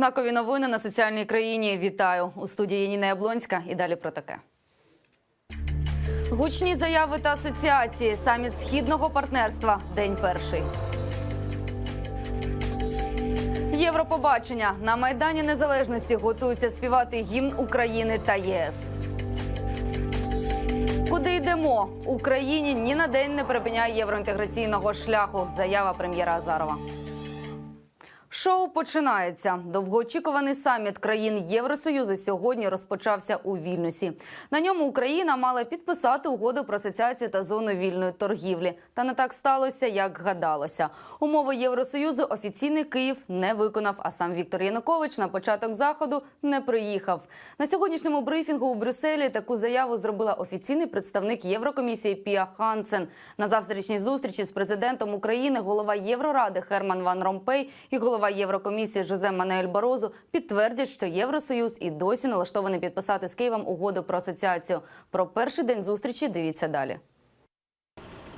Знакові новини на соціальній країні. Вітаю у студії Ніна Яблонська. І далі про таке. Гучні заяви та асоціації. Саміт східного партнерства. День перший. Європобачення на майдані незалежності готуються співати гімн України та ЄС. Куди йдемо? Україні ні на день не припиняє євроінтеграційного шляху. Заява прем'єра Азарова. Шоу починається. Довгоочікуваний саміт країн Євросоюзу сьогодні розпочався у Вільнюсі. На ньому Україна мала підписати угоду про асоціацію та зону вільної торгівлі. Та не так сталося, як гадалося. Умови Євросоюзу офіційний Київ не виконав. А сам Віктор Янукович на початок заходу не приїхав. На сьогоднішньому брифінгу у Брюсселі таку заяву зробила офіційний представник Єврокомісії Пія Хансен. На завтрашній зустрічі з президентом України голова Євроради Херман Ван Ромпей і голова Єврокомісії Жозе Манель Барозу підтвердять, що Євросоюз і досі налаштований підписати з Києвом угоду про асоціацію. Про перший день зустрічі дивіться далі.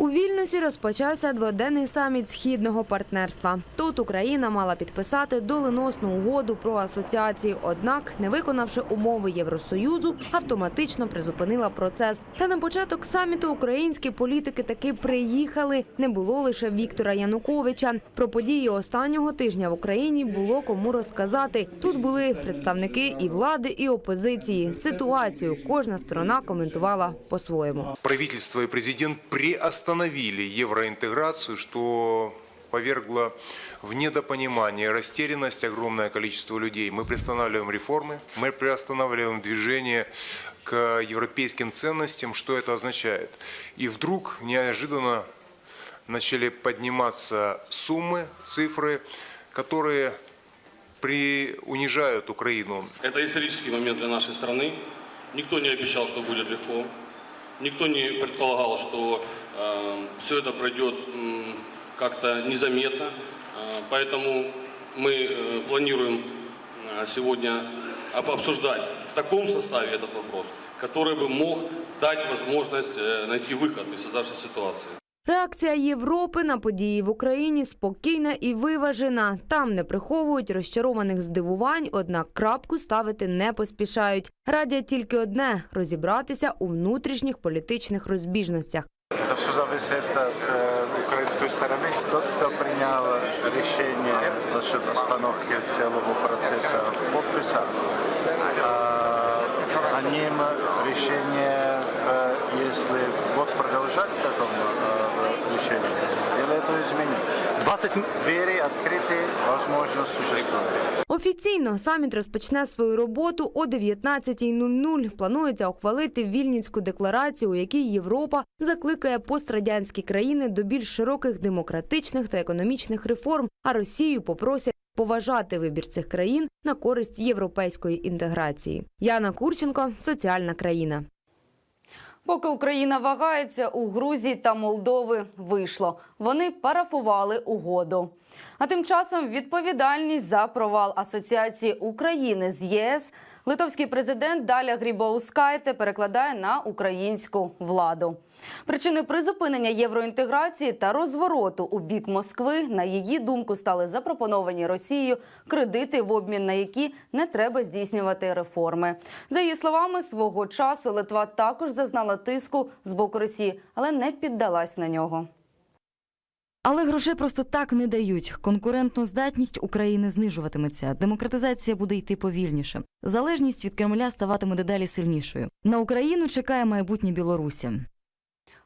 У Вільнюсі розпочався дводенний саміт східного партнерства. Тут Україна мала підписати доленосну угоду про асоціацію. Однак, не виконавши умови Євросоюзу, автоматично призупинила процес. Та на початок саміту українські політики таки приїхали. Не було лише Віктора Януковича. Про події останнього тижня в Україні було кому розказати. Тут були представники і влади, і опозиції. Ситуацію кожна сторона коментувала по-своєму. правительство и президент приостановили евроинтеграцию, что повергло в недопонимание растерянность огромное количество людей. Мы приостанавливаем реформы, мы приостанавливаем движение к европейским ценностям. Что это означает? И вдруг неожиданно начали подниматься суммы, цифры, которые при... унижают Украину. Это исторический момент для нашей страны. Никто не обещал, что будет легко. Никто не предполагал, что все это пройдет м, как-то незаметно. Э, поэтому мы э, планируем э, сегодня об- обсуждать в таком составе этот вопрос, который бы мог дать возможность э, найти выход из создавшейся ситуации. Реакція Європи на події в Україні спокійна і виважена. Там не приховують розчарованих здивувань, однак крапку ставити не поспішають. Радять тільки одне розібратися у внутрішніх політичних розбіжностях. Это все зависит от э, украинской стороны. Тот, кто принял решение насчет остановки целого процесса подписа, а за ним решение, э, если вот продолжать в этом э, решении, или это изменить. 20 двери открыты, возможность существует. Офіційно саміт розпочне свою роботу о 19.00. Планується ухвалити Вільнюську декларацію, у якій Європа закликає пострадянські країни до більш широких демократичних та економічних реформ, а Росію попросять поважати вибір цих країн на користь європейської інтеграції. Яна Курченко, соціальна країна. Поки Україна вагається, у Грузії та Молдови вийшло. Вони парафували угоду. А тим часом відповідальність за провал асоціації України з ЄС литовський президент Даля Грібоускайте перекладає на українську владу. Причини призупинення євроінтеграції та розвороту у бік Москви, на її думку, стали запропоновані Росією кредити, в обмін на які не треба здійснювати реформи. За її словами, свого часу Литва також зазнала тиску з боку Росії, але не піддалась на нього. Але грошей просто так не дають. Конкурентну здатність України знижуватиметься. Демократизація буде йти повільніше. Залежність від Кремля ставатиме дедалі сильнішою. На Україну чекає майбутнє Білорусі.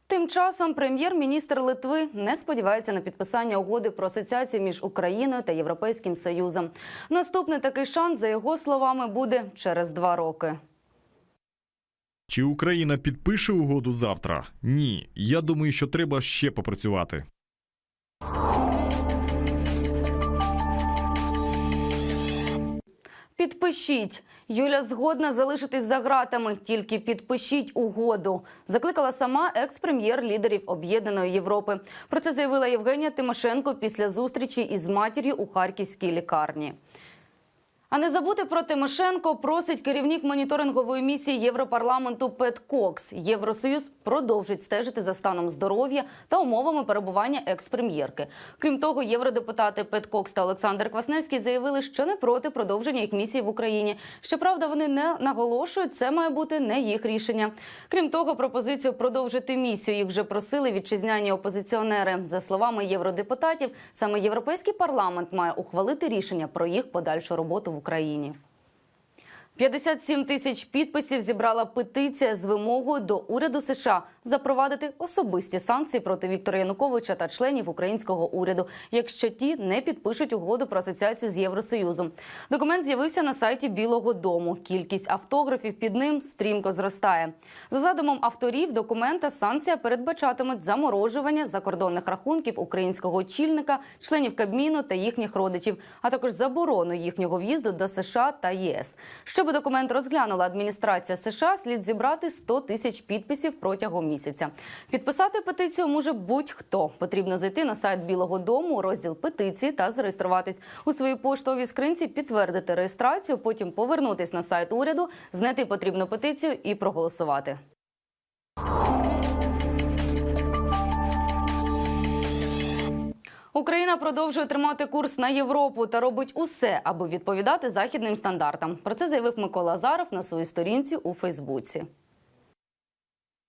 Тим часом прем'єр-міністр Литви не сподівається на підписання угоди про асоціацію між Україною та Європейським Союзом. Наступний такий шанс, за його словами, буде через два роки. Чи Україна підпише угоду завтра? Ні. Я думаю, що треба ще попрацювати. Підпишіть. Юля згодна залишитись за ґратами. Тільки підпишіть угоду. Закликала сама екс-прем'єр лідерів Об'єднаної Європи. Про це заявила Євгенія Тимошенко після зустрічі із матір'ю у харківській лікарні. А не забути про Тимошенко просить керівник моніторингової місії Європарламенту Пет Кокс. Євросоюз продовжить стежити за станом здоров'я та умовами перебування екс-прем'єрки. Крім того, євродепутати Пет Кокс та Олександр Квасневський заявили, що не проти продовження їх місії в Україні. Щоправда, вони не наголошують, це має бути не їх рішення. Крім того, пропозицію продовжити місію їх вже просили вітчизняні опозиціонери. За словами євродепутатів, саме європейський парламент має ухвалити рішення про їх подальшу роботу в Україні. 57 тисяч підписів зібрала петиція з вимогою до уряду США запровадити особисті санкції проти Віктора Януковича та членів українського уряду, якщо ті не підпишуть угоду про асоціацію з Євросоюзом. Документ з'явився на сайті Білого Дому. Кількість автографів під ним стрімко зростає. За задумом авторів документа санкція передбачатимуть заморожування закордонних рахунків українського очільника, членів Кабміну та їхніх родичів, а також заборону їхнього в'їзду до США та ЄС. Щоб документ розглянула адміністрація США, слід зібрати 100 тисяч підписів протягом місяця. Підписати петицію може будь-хто. Потрібно зайти на сайт Білого Дому, розділ петиції та зареєструватись у своїй поштовій скринці, підтвердити реєстрацію, потім повернутись на сайт уряду, знайти потрібну петицію і проголосувати. Україна продовжує тримати курс на Європу та робить усе, аби відповідати західним стандартам. Про це заявив Микола Азаров на своїй сторінці у Фейсбуці.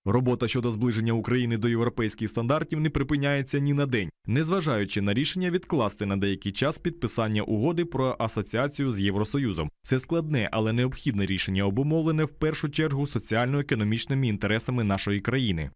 Робота щодо зближення України до європейських стандартів не припиняється ні на день, незважаючи на рішення відкласти на деякий час підписання угоди про асоціацію з Євросоюзом. Це складне, але необхідне рішення обумовлене в першу чергу соціально-економічними інтересами нашої країни.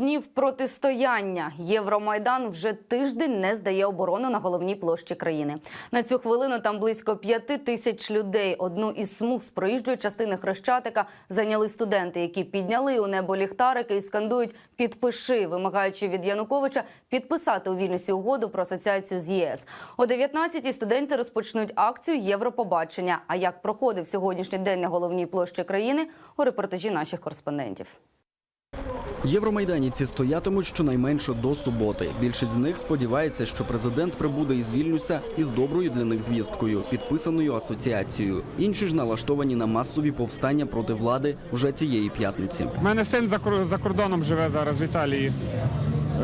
Днів протистояння. Євромайдан вже тиждень не здає оборону на головній площі країни. На цю хвилину там близько п'яти тисяч людей. Одну із смуг з проїжджої частини Хрещатика зайняли студенти, які підняли у небо ліхтарики і скандують «Підпиши», вимагаючи від Януковича підписати у Вільнюсі угоду про асоціацію з ЄС. О 19-й студенти розпочнуть акцію Європобачення. А як проходив сьогоднішній день на головній площі країни у репортажі наших кореспондентів. Євромайданівці стоятимуть щонайменше до суботи. Більшість з них сподівається, що президент прибуде із Вільнюса із доброю для них звісткою, підписаною асоціацією. Інші ж налаштовані на масові повстання проти влади вже цієї п'ятниці. У мене син за за кордоном живе зараз в Італії.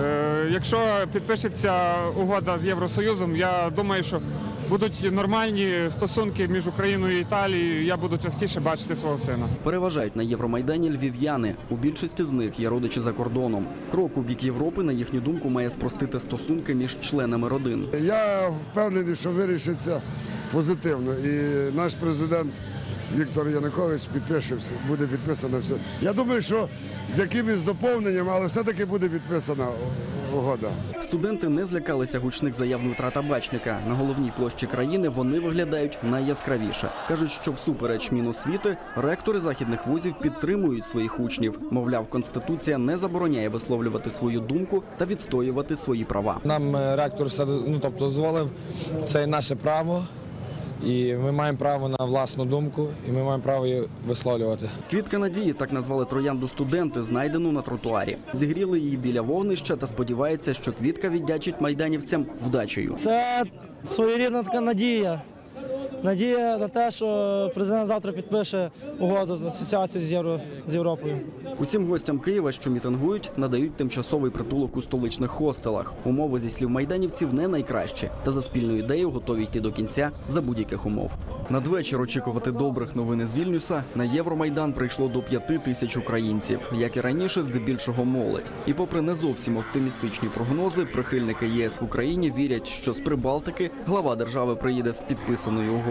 Е, якщо підпишеться угода з Євросоюзом, я думаю, що будуть нормальні стосунки між Україною і Італією. Я буду частіше бачити свого сина. Переважають на Євромайдані львів'яни. У більшості з них є родичі за кордоном. Крок у бік Європи, на їхню думку, має спростити стосунки між членами родин. Я впевнений, що вирішиться позитивно. І наш президент Віктор Янукович підпише все, буде підписано все. Я думаю, що з якимось доповненням, але все-таки буде підписана угода. Студенти не злякалися гучних заяв Дмитра Табачника. На головній площі країни вони виглядають найяскравіше. кажуть, що всупереч міносвіти ректори західних вузів підтримують своїх учнів. Мовляв, конституція не забороняє висловлювати свою думку та відстоювати свої права. Нам е, ректор ну, тобто, дозволив, це наше право, і ми маємо право на власну думку, і ми маємо право її висловлювати. Квітка надії, так назвали троянду студенти, знайдену на тротуарі. Зігріли її біля вогнища та сподівається, що квітка віддячить майданівцям вдачею. Це своєрідна така надія. Надія на те, що президент завтра підпише угоду з асоціацією з, Євро, з Європою. Усім гостям Києва, що мітингують, надають тимчасовий притулок у столичних хостелах. Умови зі слів майданівців не найкращі, та за спільну ідею готові йти до кінця за будь-яких умов. Надвечір очікувати добрих новин із Вільнюса на Євромайдан прийшло до п'яти тисяч українців, як і раніше, здебільшого молодь. І попри не зовсім оптимістичні прогнози, прихильники ЄС в Україні вірять, що з Прибалтики глава держави приїде з підписаною угодою.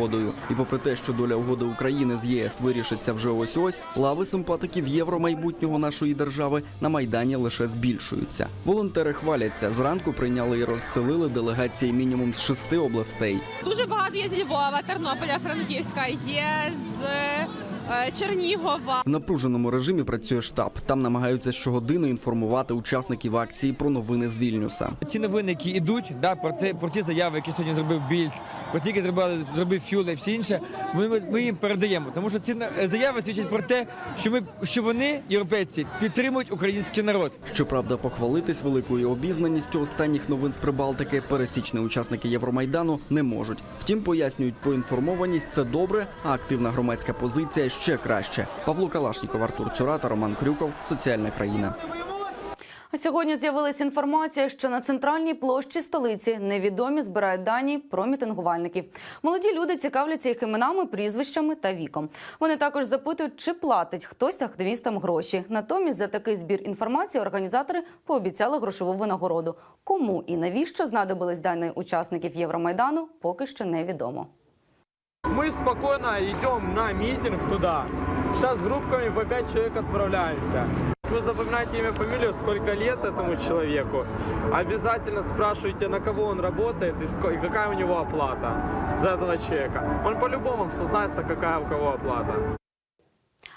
І попри те, що доля угоди України з єС вирішиться вже ось ось, лави симпатиків євромайбутнього нашої держави на майдані лише збільшуються. Волонтери хваляться. Зранку прийняли і розселили делегації мінімум з шести областей. Дуже багато є з Львова, Тернополя, Франківська, є з е, Чернігова. В напруженому режимі працює штаб. Там намагаються щогодини інформувати учасників акції про новини з Вільнюса. Ці новини, які йдуть, да, про, те, про ті заяви, які сьогодні зробив Більд, про ті, які зробили, зробив Фюле, всі інше, ми, ми, їм передаємо. Тому що ці на- заяви свідчать про те, що ми що вони, європейці, підтримують український народ. Щоправда, похвалитись великою обізнаністю останніх новин з Прибалтики пересічні учасники Євромайдану не можуть. Втім, пояснюють, поінформованість це добре, а активна громадська позиція ще краще. Павло Калашніков, Артур Цюрата, Роман Крюков. Соціальна країна. Сьогодні з'явилася інформація, що на центральній площі столиці невідомі збирають дані про мітингувальників. Молоді люди цікавляться їх іменами, прізвищами та віком. Вони також запитують, чи платить хтось активістам гроші. Натомість за такий збір інформації організатори пообіцяли грошову винагороду. Кому і навіщо знадобились дані учасників Євромайдану, поки що невідомо. Мы спокойно идем на митинг туда. Сейчас группками по 5 человек отправляемся. Вы запоминаете имя, фамилию, сколько лет этому человеку. Обязательно спрашивайте, на кого он работает и ско- и какая у него оплата за этого человека. Он по-любому вам сознается, какая у кого оплата.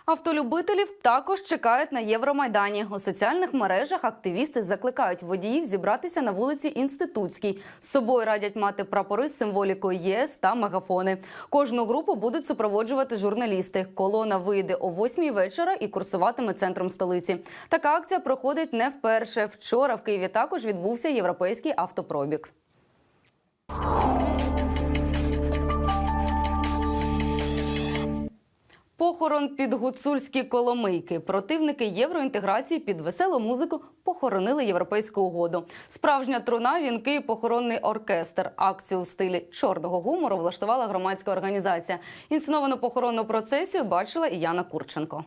Автолюбителів також чекають на Євромайдані. У соціальних мережах активісти закликають водіїв зібратися на вулиці Інститутській. З собою радять мати прапори з символікою ЄС та мегафони. Кожну групу будуть супроводжувати журналісти. Колона вийде о 8 вечора і курсуватиме центром столиці. Така акція проходить не вперше. Вчора в Києві також відбувся європейський автопробіг. Похорон під гуцульські коломийки. Противники євроінтеграції під веселу музику похоронили європейську угоду. Справжня труна, вінки похоронний оркестр. Акцію в стилі чорного гумору влаштувала громадська організація. Інсценовану похоронну процесію бачила і Яна Курченко.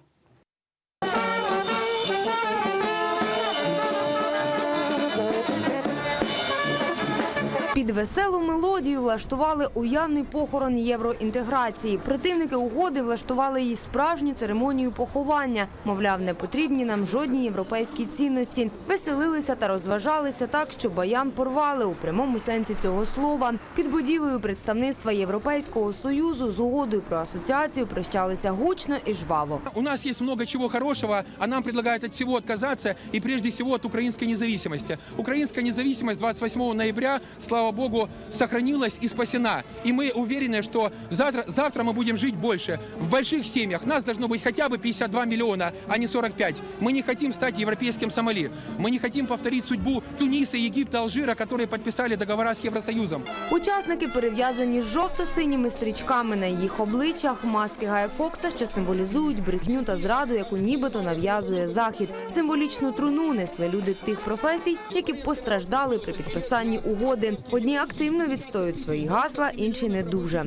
Під веселу мелодію влаштували уявний похорон євроінтеграції. Противники угоди влаштували їй справжню церемонію поховання. Мовляв, не потрібні нам жодні європейські цінності. Веселилися та розважалися так, що баян порвали у прямому сенсі цього слова. Під будівлею представництва Європейського союзу з угодою про асоціацію прощалися гучно і жваво. У нас есть много чего хорошего, а нам предлагают от всего отказаться, и прежде всего от украинской независимости. Украинская независимость 28 ноября, слава богу, сохранилась и спасена. И мы уверены, что завтра, завтра мы будем жить больше. В больших семьях нас должно быть хотя бы 52 миллиона, а не 45. Мы не хотим стать европейским Сомали. Мы не хотим повторить судьбу Туниса, Египта, Алжира, которые подписали договора с Евросоюзом. Учасники перев'язані жовто-синіми стрічками на їх обличчях, маски Гая Фокса, що символізують брехню та зраду, яку нібито нав'язує захід. Символічну труну несли люди тих професій, які постраждали при підписанні угоди. Одні активно відстоюють свої гасла, інші не дуже.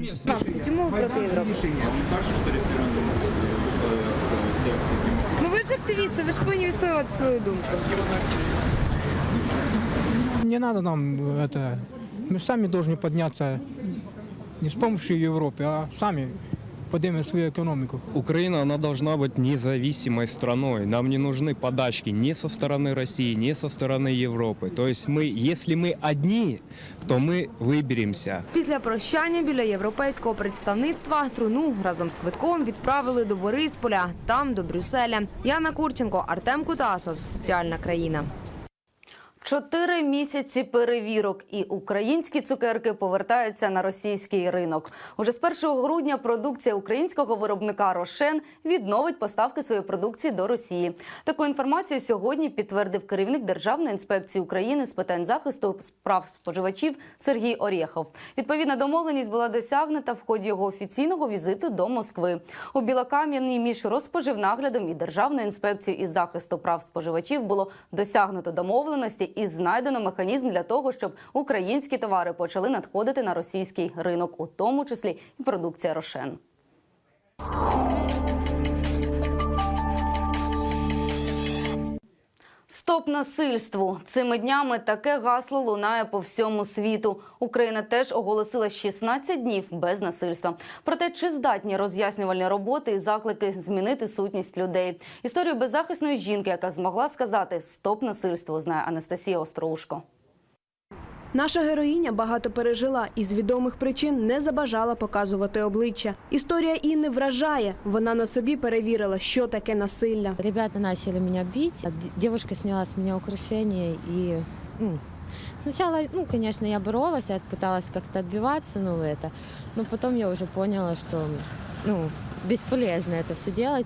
Чому ви проти Європи? Ну ви ж активісти, ви ж повинні відстоювати свою думку. Не надо нам это. Мы сами должны подняться не с помощью Европы, а сами поднимем свою экономику. Украина, она должна быть независимой страной. Нам не нужны подачки ни со стороны России, ни со стороны Европы. То есть мы, если мы одни, то мы выберемся. Після прощання біля європейського представництва труну разом з квитком відправили до Борисполя, там до Брюсселя. Яна Курченко, Артем Кутасов, соціальна країна. Чотири місяці перевірок і українські цукерки повертаються на російський ринок. Уже з 1 грудня продукція українського виробника Рошен відновить поставки своєї продукції до Росії. Таку інформацію сьогодні підтвердив керівник Державної інспекції України з питань захисту прав споживачів Сергій Орєхов. Відповідна домовленість була досягнута в ході його офіційного візиту до Москви. У Білокам'яній між Розпоживнаглядом і Державною інспекцією із захисту прав споживачів було досягнуто домовленості і знайдено механізм для того, щоб українські товари почали надходити на російський ринок, у тому числі і продукція Рошен. Стоп насильству цими днями таке гасло лунає по всьому світу. Україна теж оголосила 16 днів без насильства. Проте чи здатні роз'яснювальні роботи і заклики змінити сутність людей? Історію беззахисної жінки, яка змогла сказати Стоп насильству, знає Анастасія Остроушко. Наша героїня багато пережила і з відомих причин не забажала показувати обличчя. Історія Інни вражає. Вона на собі перевірила, що таке насилля. Ребята начали меня бить. Д- Девушка сняла с меня украшения и ну, сначала, ну, конечно, я боролась, я пыталась как-то отбиваться, ну, это, но потом я уже поняла, что, ну, бесполезно это все делать.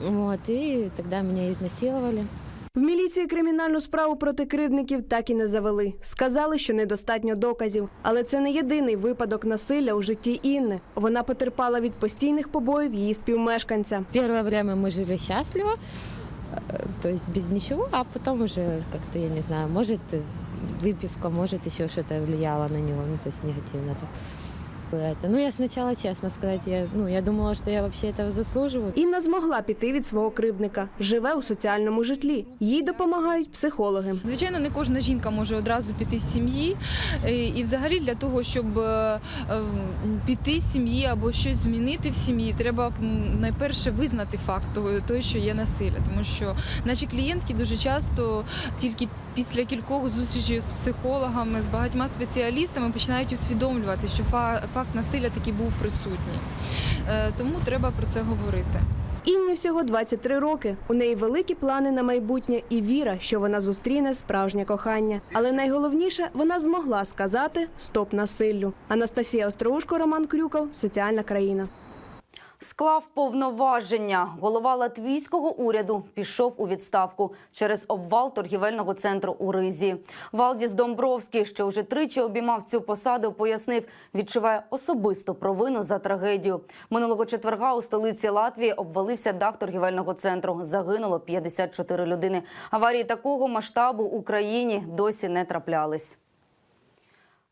Вот, и тогда меня изнасиловали. В міліції кримінальну справу проти кривдників так і не завели. Сказали, що недостатньо доказів. Але це не єдиний випадок насилля у житті Інни. Вона потерпала від постійних побоїв її співмешканця. Первое время мы жили счастливо, э, то есть без ничего, а потом уже как-то, я не знаю, может, э, выпивка, может, еще что-то влияло на него, ну, то есть негативно так. Это. Ну, я сначала, честно сказать, я, ну, я думала, что я вообще этого заслуживаю. Інна змогла піти від свого кривдника. Живе у соціальному житлі. Їй допомагають психологи. Звичайно, не кожна жінка може одразу піти з сім'ї, Е, і взагалі для того, щоб е, е, піти з сім'ї або щось змінити в сім'ї, треба найперше визнати факт того, що є насилля, тому що наші клієнтки дуже часто тільки після кількох зустрічей з психологами, з багатьма спеціалістами починають усвідомлювати, що фа- факт насилля таки був присутній. Е, Тому треба про це говорити. Інні всього 23 роки. У неї великі плани на майбутнє і віра, що вона зустріне справжнє кохання. Але найголовніше, вона змогла сказати стоп насиллю. Анастасія Остроушко, Роман Крюков, соціальна країна. Склав повноваження. Голова латвійського уряду пішов у відставку через обвал торгівельного центру у Ризі. Валдіс Домбровський, що вже тричі обіймав цю посаду, пояснив, відчуває особисту провину за трагедію. Минулого четверга у столиці Латвії обвалився дах торгівельного центру. Загинуло 54 людини. Аварії такого масштабу в Україні досі не траплялись.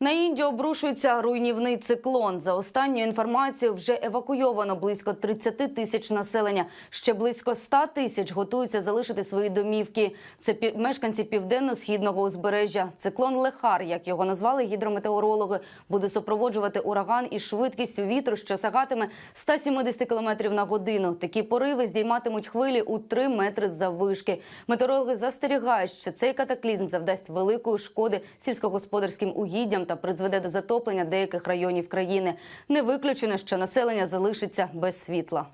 На Індію обрушується руйнівний циклон. За останньою інформацією, вже евакуйовано близько 30 тисяч населення. Ще близько 100 тисяч готуються залишити свої домівки. Це мешканці південно-східного узбережжя. Циклон Лехар, як його назвали гідрометеорологи, буде супроводжувати ураган із швидкістю вітру, що сягатиме 170 км на годину. Такі пориви здійматимуть хвилі у 3 метри заввишки. Метеорологи застерігають, що цей катаклізм завдасть великої шкоди сільськогосподарським угіддям та призведе до затоплення деяких районів країни. Не виключено, що населення залишиться без світла.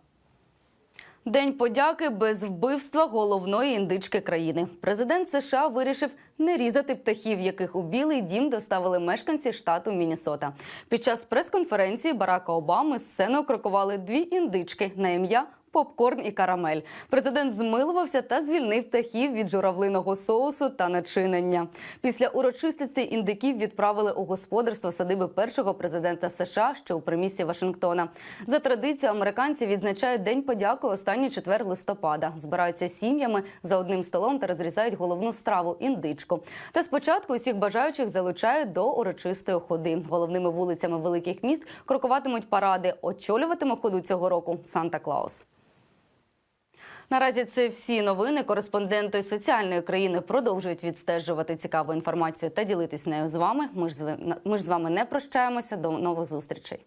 День подяки без вбивства головної індички країни. Президент США вирішив не різати птахів, яких у Білий дім доставили мешканці штату Міннесота. Під час прес-конференції Барака Обами з крокували дві індички на ім'я. Попкорн і карамель. Президент змилувався та звільнив птахів від журавлиного соусу та начинення. Після урочистості індиків відправили у господарство садиби першого президента США, що у примісті Вашингтона. За традицією, американці відзначають День подяки останній четвер листопада. Збираються сім'ями за одним столом та розрізають головну страву індичку. Та спочатку усіх бажаючих залучають до урочистої ходи. Головними вулицями великих міст крокуватимуть паради. Очолюватиме ходу цього року Санта Клаус. Наразі це всі новини. Кореспонденти соціальної країни продовжують відстежувати цікаву інформацію та ділитись нею з вами. Ми ж ми ж з вами не прощаємося. До нових зустрічей.